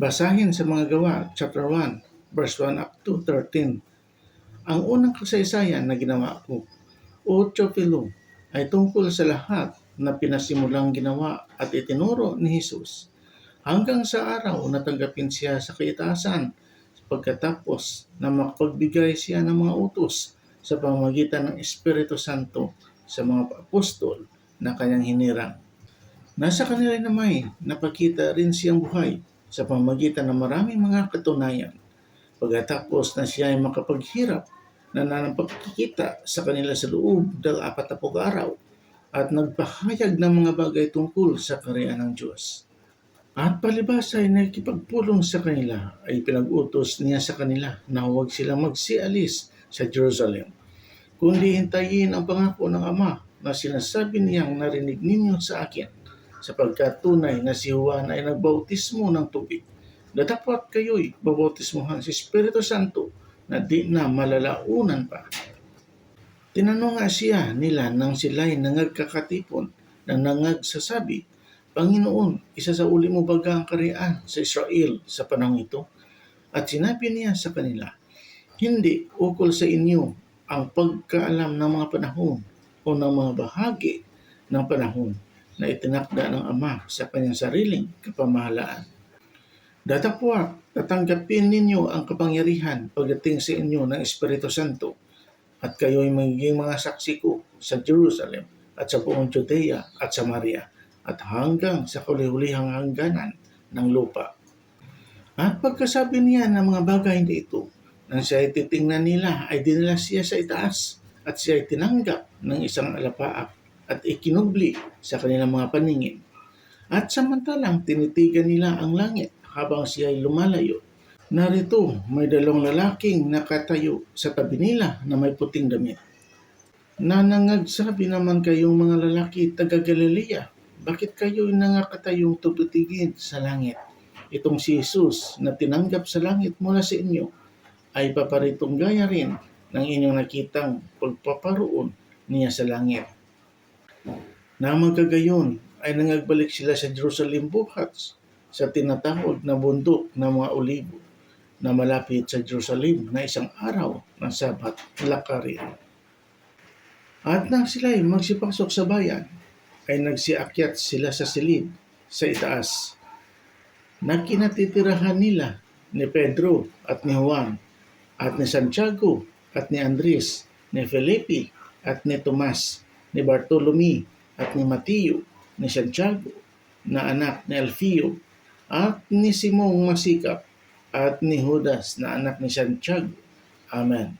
Basahin sa mga gawa, chapter 1, verse 1 up to 13. Ang unang kasaysayan na ginawa ko, o Teofilo, ay tungkol sa lahat na pinasimulang ginawa at itinuro ni Jesus hanggang sa araw na tanggapin siya sa kaitaasan pagkatapos na makapagbigay siya ng mga utos sa pamamagitan ng Espiritu Santo sa mga apostol na kanyang hinirang. Nasa kanila naman napakita rin siyang buhay sa pamamagitan ng maraming mga katunayan. Pagkatapos na siya ay makapaghirap na nanapagkikita sa kanila sa loob ng apat na pug araw at nagpahayag ng mga bagay tungkol sa kariyan ng Diyos. At palibas ay nakikipagpulong sa kanila ay pinag-utos niya sa kanila na huwag silang magsialis sa Jerusalem, kundi hintayin ang pangako ng Ama na sinasabi niyang narinig ninyo sa akin sapagkat tunay na si Juan ay nagbautismo ng tubig na dapat kayo'y babautismohan sa Espiritu Santo na di na malalaunan pa. Tinanong nga siya nila nang sila'y nangagkakatipon na nangagsasabi, Panginoon, isa sa uli mo baga ang karian sa Israel sa panahon ito? At sinabi niya sa kanila, Hindi ukol sa inyo ang pagkaalam ng mga panahon o ng mga bahagi ng panahon na itinakda ng Ama sa kanyang sariling kapamahalaan. Datapwat, tatanggapin ninyo ang kapangyarihan pagdating sa inyo ng Espiritu Santo at kayo'y magiging mga saksi ko sa Jerusalem at sa buong Judea at Samaria at hanggang sa kulihulihang hangganan ng lupa. At pagkasabi niya ng mga bagay na ito, nang siya ay titingnan nila ay dinala siya sa itaas at siya ay tinanggap ng isang alapaap at ikinubli sa kanilang mga paningin. At samantalang tinitigan nila ang langit habang siya ay lumalayo. Narito may dalawang lalaking nakatayo sa tabi nila na may puting damit. Nanangagsabi naman kayong mga lalaki taga Galilea, bakit kayo nangakatayong tututigin sa langit? Itong si Jesus na tinanggap sa langit mula sa inyo ay paparitong gaya rin ng inyong nakitang pagpaparoon niya sa langit. Na magkagayon ay nangagbalik sila sa Jerusalem bukas sa tinatawag na bundok ng mga olibo na malapit sa Jerusalem na isang araw ng Sabat lakarin. At nang sila ay magsipasok sa bayan, ay nagsiakyat sila sa silid sa itaas na kinatitirahan nila ni Pedro at ni Juan at ni Santiago at ni Andres, ni Felipe at ni Tomas, ni Bartolome at ni Mateo, ni Santiago na anak ni Alfio at ni Simong Masikap at ni Judas na anak ni Santiago. Amen.